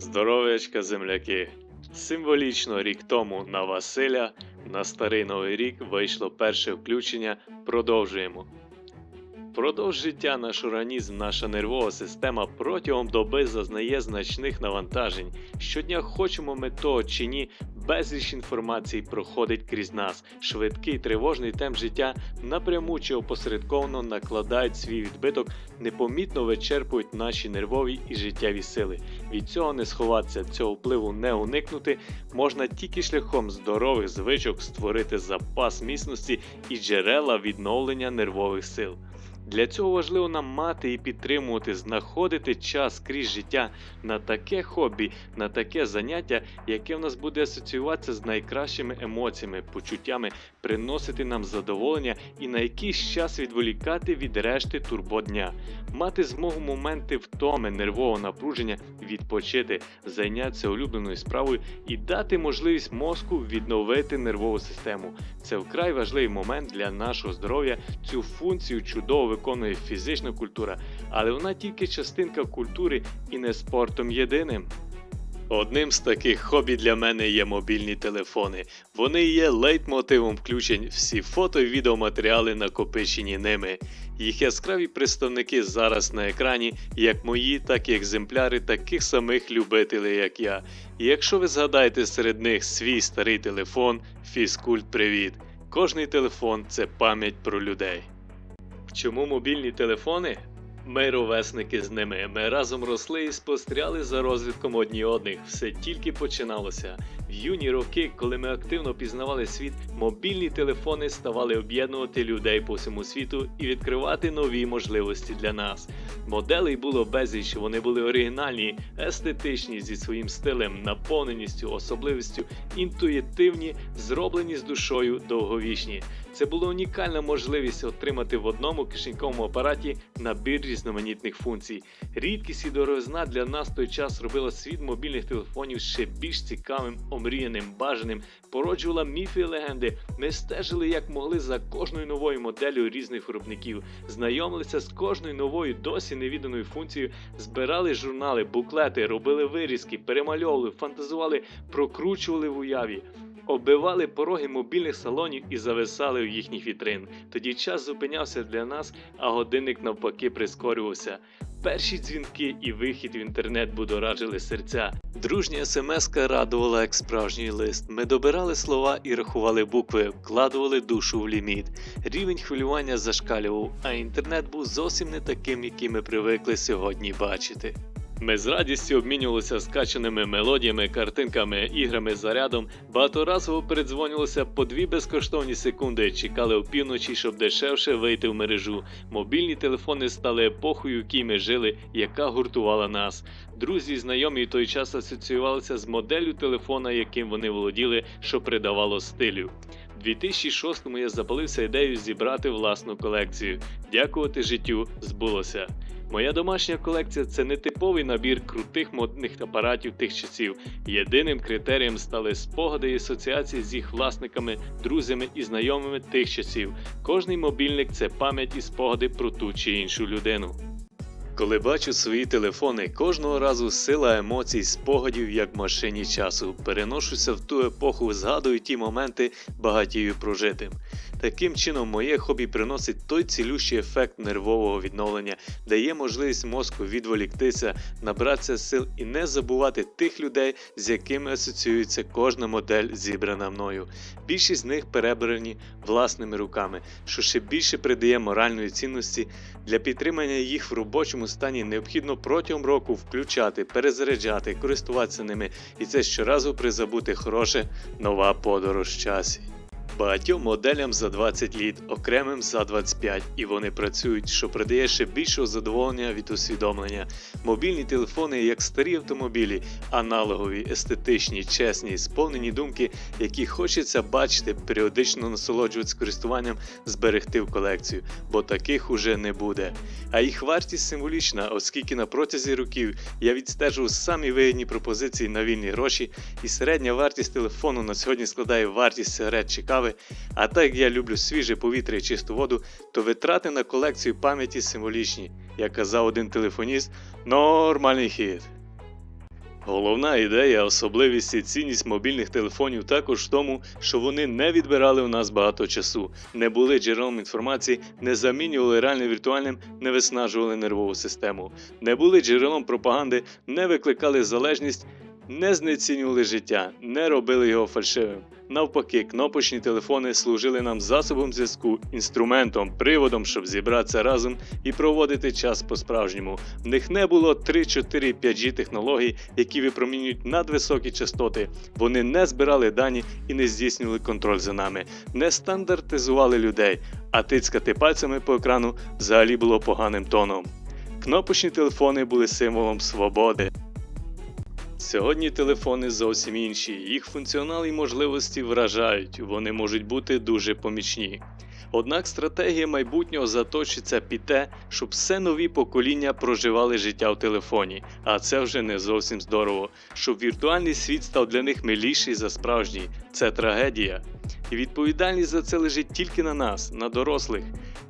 Здоров'ячка, земляки! Символічно рік тому на Василя на старий новий рік вийшло перше включення. Продовжуємо. Продовж життя наш організм, наша нервова система протягом доби зазнає значних навантажень. Щодня хочемо ми того чи ні, безліч інформації проходить крізь нас. Швидкий тривожний темп життя напряму чи опосередковано накладають свій відбиток, непомітно вичерпують наші нервові і життєві сили. Від цього не сховатися, цього впливу не уникнути, можна тільки шляхом здорових звичок створити запас міцності і джерела відновлення нервових сил. Для цього важливо нам мати і підтримувати, знаходити час крізь життя на таке хобі, на таке заняття, яке в нас буде асоціюватися з найкращими емоціями, почуттями, приносити нам задоволення і на якийсь час відволікати від решти турбодня, мати змогу моменти втоми, нервового напруження, відпочити, зайнятися улюбленою справою і дати можливість мозку відновити нервову систему. Це вкрай важливий момент для нашого здоров'я. Цю функцію чудово виконує фізична культура, але вона тільки частинка культури і не спортом єдиним. Одним з таких хобі для мене є мобільні телефони. Вони є лейтмотивом включень, всі фото і відеоматеріали накопичені ними. Їх яскраві представники зараз на екрані, як мої, так і екземпляри таких самих любителей, як я. І якщо ви згадаєте серед них свій старий телефон, фізкульт привіт. Кожний телефон це пам'ять про людей. Чому мобільні телефони? Ми ровесники з ними. Ми разом росли і спостерігали за розвитком одні одних. Все тільки починалося. В юні роки, коли ми активно пізнавали світ, мобільні телефони ставали об'єднувати людей по всьому світу і відкривати нові можливості для нас. Моделей було безліч, вони були оригінальні, естетичні зі своїм стилем, наповненістю, особливістю, інтуїтивні, зроблені з душою, довговічні. Це була унікальна можливість отримати в одному кишеньковому апараті набір різноманітних функцій. Рідкість і дорогизна для нас той час робила світ мобільних телефонів ще більш цікавим, омріяним, бажаним, породжувала міфи і легенди. Ми стежили як могли за кожною новою моделлю різних виробників, знайомилися з кожною новою досі невіданою функцією, збирали журнали, буклети, робили вирізки, перемальовували, фантазували, прокручували в уяві. Оббивали пороги мобільних салонів і зависали в їхніх вітрин. Тоді час зупинявся для нас, а годинник навпаки прискорювався. Перші дзвінки і вихід в інтернет будоражили серця. Дружня смс-ка радувала як справжній лист. Ми добирали слова і рахували букви, вкладували душу в ліміт. Рівень хвилювання зашкалював, а інтернет був зовсім не таким, який ми привикли сьогодні бачити. Ми з радістю обмінювалися скачаними мелодіями, картинками, іграми, зарядом. Багаторазово передзвонювалися по дві безкоштовні секунди, чекали опівночі, щоб дешевше вийти в мережу. Мобільні телефони стали епохою, в якій ми жили, яка гуртувала нас. Друзі знайомі той час асоціювалися з моделлю телефона, яким вони володіли, що придавало стилю. У 2006-му я запалився ідеєю зібрати власну колекцію. Дякувати життю збулося. Моя домашня колекція це не типовий набір крутих модних апаратів тих часів. Єдиним критерієм стали спогади і асоціації з їх власниками, друзями і знайомими тих часів. Кожний мобільник це пам'ять і спогади про ту чи іншу людину. Коли бачу свої телефони, кожного разу сила емоцій, спогадів, як в машині часу, переношуся в ту епоху, згадую ті моменти, багатію прожитим. Таким чином, моє хобі приносить той цілющий ефект нервового відновлення, дає можливість мозку відволіктися, набратися сил і не забувати тих людей, з якими асоціюється кожна модель, зібрана мною. Більшість з них перебрані власними руками, що ще більше придає моральної цінності. Для підтримання їх в робочому стані необхідно протягом року включати, перезаряджати, користуватися ними, і це щоразу призабути хороше нова подорож часі. Багатьом моделям за 20 літ, окремим за 25, і вони працюють, що придає ще більшого задоволення від усвідомлення. Мобільні телефони, як старі автомобілі, аналогові, естетичні, чесні, сповнені думки, які хочеться бачити, періодично насолоджуватися користуванням, зберегти в колекцію, бо таких уже не буде. А їх вартість символічна, оскільки на протязі років я відстежував самі вигідні пропозиції на вільні гроші, і середня вартість телефону на сьогодні складає вартість сигарет чи кави. А так як я люблю свіже повітря і чисту воду, то витрати на колекцію пам'яті символічні, як казав один телефоніст, нормальний хід. Головна ідея, особливість і цінність мобільних телефонів також в тому, що вони не відбирали у нас багато часу, не були джерелом інформації, не замінювали реальне віртуальним, не виснажували нервову систему, не були джерелом пропаганди, не викликали залежність, не знецінювали життя, не робили його фальшивим. Навпаки, кнопочні телефони служили нам засобом зв'язку, інструментом, приводом, щоб зібратися разом і проводити час по-справжньому. В них не було 3, 4, 5G технологій, які випромінюють надвисокі частоти. Вони не збирали дані і не здійснювали контроль за нами, не стандартизували людей, а тицькати пальцями по екрану взагалі було поганим тоном. Кнопочні телефони були символом свободи. Сьогодні телефони зовсім інші. Їх функціонал і можливості вражають, вони можуть бути дуже помічні. Однак стратегія майбутнього заточиться під те, щоб все нові покоління проживали життя в телефоні, а це вже не зовсім здорово. Щоб віртуальний світ став для них миліший за справжній. Це трагедія. І відповідальність за це лежить тільки на нас, на дорослих.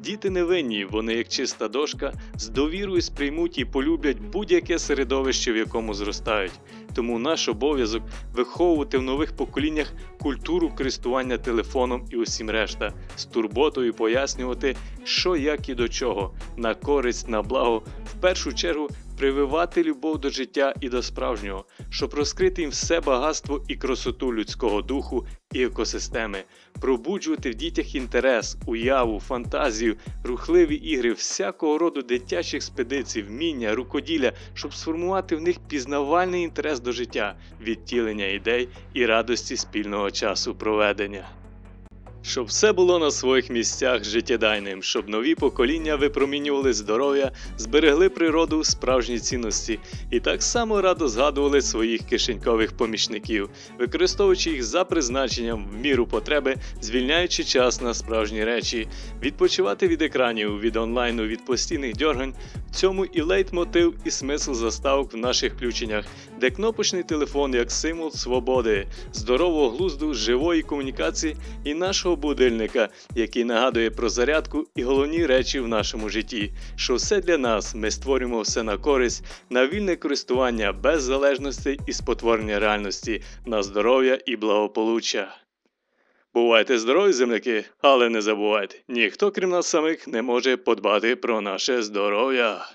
Діти не винні, вони як чиста дошка, з довірою сприймуть і полюблять будь-яке середовище, в якому зростають. Тому наш обов'язок виховувати в нових поколіннях культуру користування телефоном і усім решта, з турботою пояснювати, що як і до чого, на користь, на благо, в першу чергу прививати любов до життя і до справжнього, щоб розкрити їм все багатство і красоту людського духу і екосистеми, пробуджувати в дітях інтерес, уяву, фантазію, рухливі ігри, всякого роду дитячі експедиції, вміння, рукоділля, щоб сформувати в них пізнавальний інтерес до життя, відтілення ідей і радості спільного часу проведення. Щоб все було на своїх місцях життєдайним, щоб нові покоління випромінювали здоров'я, зберегли природу, справжні цінності і так само радо згадували своїх кишенькових помічників, використовуючи їх за призначенням в міру потреби, звільняючи час на справжні речі, відпочивати від екранів, від онлайну, від постійних дьоргань. Цьому і лейтмотив, і смисл заставок в наших включеннях, де кнопочний телефон як символ свободи, здорового глузду, живої комунікації і нашого будильника, який нагадує про зарядку і головні речі в нашому житті, що все для нас ми створюємо все на користь, на вільне користування без залежності і спотворення реальності, на здоров'я і благополуччя. Бувайте здорові, земляки, але не забувайте, ніхто крім нас самих не може подбати про наше здоров'я.